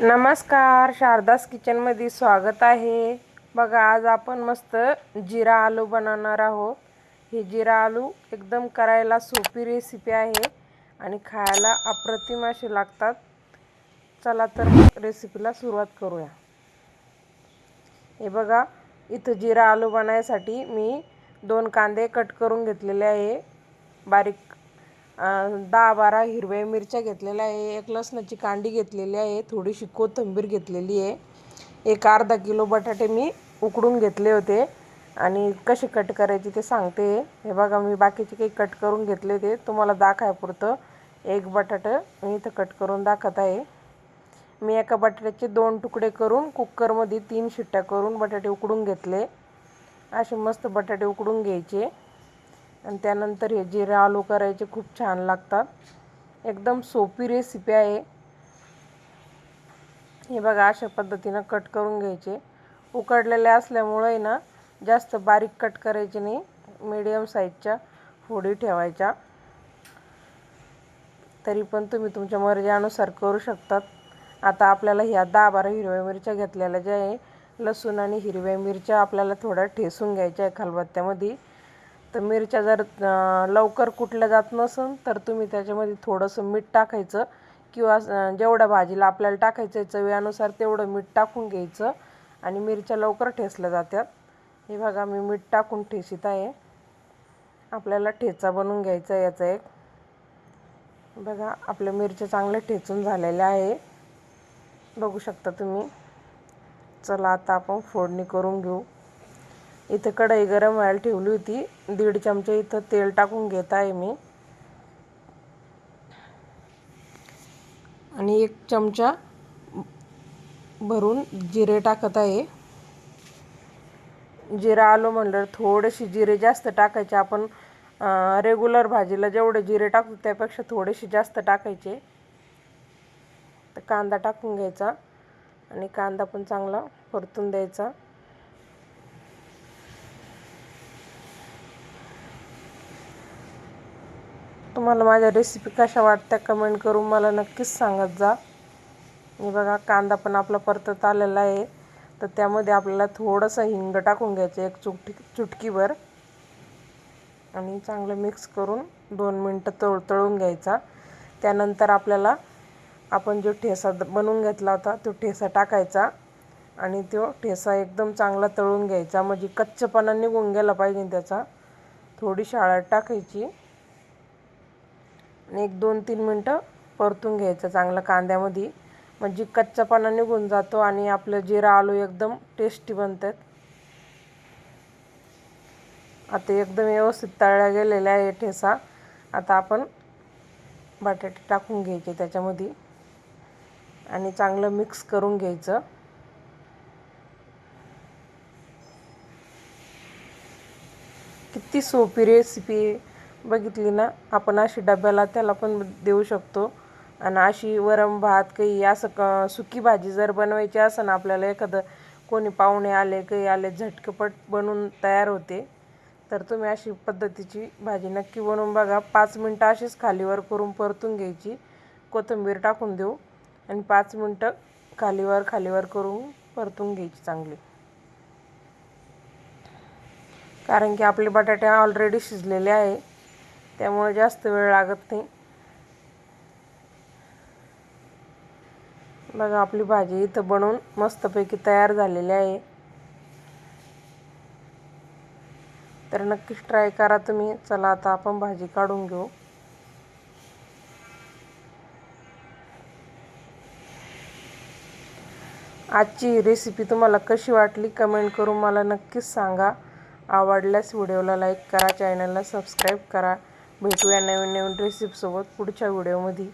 नमस्कार शारदास किचनमध्ये स्वागत आहे. बघा आज आपण मस्त जिरा आलू बनवणार आहोत. हे जिरा आलू एकदम करायला सोपी रेसिपी आहे आणि खायला अप्रतिम असे लागतात. चला तर रेसिपीला सुरुवात करूया. हे बघा इथं जिरा आलू बनायसाठी मी दोन कांदे कट करून घेतलेले आहे. बारीक दहा बारा हिरव्या मिरच्या घेतलेल्या आहे. एक लसणाची कांडी घेतलेली आहे. थोडीशी कोथिंबीर घेतलेली आहे. एक अर्धा किलो बटाटे मी उकडून घेतले होते. आणि कसे कट करायचे ते सांगते. हे बघा मी बाकीचे काही कट करून घेतले होते तुम्हाला दाखायपुरतं एक बटाटं मी इथं कट करून दाखवत आहे. मी एका बटाट्याचे दोन तुकडे करून कुकरमध्ये तीन शिट्ट्या करून बटाटे उकडून घेतले. असे मस्त बटाटे उकडून घ्यायचे. आणि त्यानंतर हे जिरे आलू करायचे खूप छान लागतात. एकदम सोपी रेसिपी आहे. हे बघा अशा पद्धतीनं कट करून घ्यायचे. उकडलेले असल्यामुळे ना जास्त बारीक कट करायचे नाही. मीडियम साईजच्या फोडी ठेवायच्या. तरी पण तुम्ही तुमच्या मर्जीनुसार करू शकतात. आता आपल्याला ह्या दहा बारा हिरव्या मिरच्या घेतलेल्या ज्या आहे लसूण आणि हिरव्या मिरच्या आपल्याला थोड्या ठेसून घ्यायच्या आहे खलबत्त्यामध्ये तर मिरच्या जर लवकर कुठल्या जात नसेल तर तुम्ही त्याच्यामध्ये थोडंसं मीठ टाकायचं किंवा जेवढ्या भाजीला आपल्याला टाकायचं आहे चवीनुसार तेवढं मीठ टाकून घ्यायचं आणि मिरच्या लवकर ठेसल्या जातात हे बघा मी मीठ टाकून ठेसीत आहे. आपल्याला ठेचा बनवून घ्यायचा याचा एक. बघा आपल्या मिरच्या चांगल्या ठेचून झालेल्या आहे. बघू शकता तुम्ही. चला आता आपण फोडणी करून घेऊ. इथं कढई गरम व्हायला ठेवली होती. दीड चमचे इथं तेल टाकून घेत आहे मी. आणि एक चमचा भरून जिरे टाकत आहे. जिरा आलो म्हणलं थोडेसे जिरे जास्त टाकायचे. आपण रेग्युलर भाजीला जेवढे जिरे टाकतो त्यापेक्षा थोडेसे जास्त टाकायचे. तर कांदा टाकून घ्यायचा. आणि कांदा पण चांगला परतून द्यायचा. तुम्हाला माझ्या रेसिपी कशा वाटत्या कमेंट करून मला नक्कीच सांगत जा. हे बघा कांदा पण आपला परतत आलेला आहे. तर त्यामध्ये आपल्याला थोडंसं हिंग टाकून घ्यायचं एक चुटकी चुटकीभर. आणि चांगलं मिक्स करून दोन मिनटं तळ तळून घ्यायचा. त्यानंतर आपल्याला आपण जो ठेसा बनवून घेतला होता तो ठेसा टाकायचा. आणि तो ठेसा एकदम चांगला तळून घ्यायचा. म्हणजे कच्चपणा निघून गेला पाहिजे त्याचा. थोडी शाळा टाकायची. आणि एक दोन तीन मिनटं परतून घ्यायचं चांगलं कांद्यामध्ये. म्हणजे कच्चापणा निघून जातो आणि आपलं जिरा आलू एकदम टेस्टी बनतात. आता एकदम व्यवस्थित तळल्या गेलेला आहे ठेसा. आता आपण बटाटे टाकून घ्यायचे त्याच्यामध्ये. आणि चांगलं मिक्स करून घ्यायचं. किती सोपी रेसिपी बघितली ना आपण अशी डब्याला त्याला पण देऊ शकतो. आणि अशी वरम भात काही असं क सुकी भाजी जर बनवायची असं ना आपल्याला एखादं कोणी पाहुणे आले काही आले झटकपट बनवून तयार होते तर तुम्ही अशी पद्धतीची भाजी नक्की बनवून बघा. पाच मिनटं अशीच खालीवर करून परतून घ्यायची. कोथिंबीर टाकून देऊ. आणि पाच मिनटं खालीवर खालीवर करून परतून घ्यायची चांगली. कारण की आपले बटाटे ऑलरेडी शिजलेले आहे. त्यामुळे जास्त वेळ लागत नाही. बघा आपली भाजी इथं बनवून मस्तपैकी तयार झालेली आहे. तर नक्कीच ट्राय करा तुम्ही. चला आता आपण भाजी काढून घेऊ. आजची रेसिपी तुम्हाला कशी वाटली कमेंट करून मला नक्कीच सांगा. आवडल्यास व्हिडिओला लाईक करा चॅनलला सबस्क्राईब करा. भेटूया नवीन नवीन रेसिपीसोबत पुढच्या व्हिडिओमध्ये